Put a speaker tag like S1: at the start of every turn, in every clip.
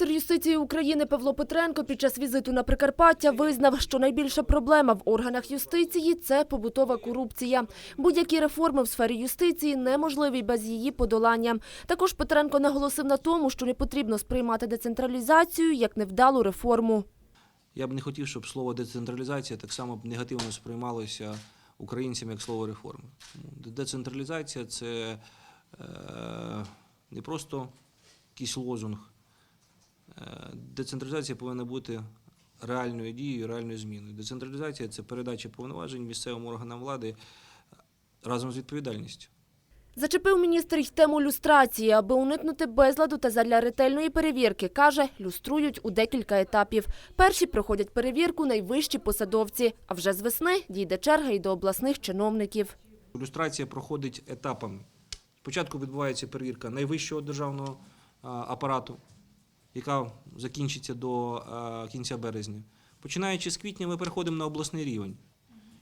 S1: Міністр юстиції України Павло Петренко під час візиту на Прикарпаття визнав, що найбільша проблема в органах юстиції це побутова корупція. Будь-які реформи в сфері юстиції неможливі без її подолання. Також Петренко наголосив на тому, що не потрібно сприймати децентралізацію як невдалу реформу.
S2: Я б не хотів, щоб слово децентралізація так само негативно сприймалося українцям як слово реформи. Децентралізація це е, не просто якийсь лозунг. Е, Децентралізація повинна бути реальною дією, реальною зміною. Децентралізація це передача повноважень місцевим органам влади разом з відповідальністю.
S1: Зачепив міністр й тему люстрації, аби уникнути безладу та задля ретельної перевірки. Каже, люструють у декілька етапів. Перші проходять перевірку найвищі посадовці, а вже з весни дійде черга й до обласних чиновників.
S2: Ілюстрація проходить етапами. Спочатку відбувається перевірка найвищого державного апарату, яка закінчиться до кінця березня. Починаючи з квітня, ми переходимо на обласний рівень.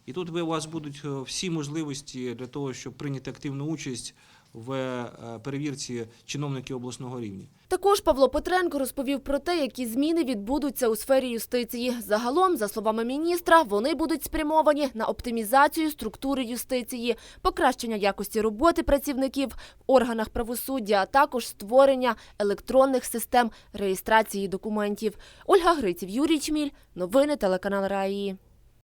S2: І тут у вас будуть е, всі можливості для того, щоб прийняти активну участь в е, перевірці чиновників обласного рівня.
S1: Також Павло Петренко розповів про те, які зміни відбудуться у сфері юстиції. Загалом, за словами міністра, вони будуть спрямовані на оптимізацію структури юстиції, покращення якості роботи працівників в органах правосуддя, а також створення електронних систем реєстрації документів. Ольга Гриців, Юрій Чміль. Новини телеканал Раї.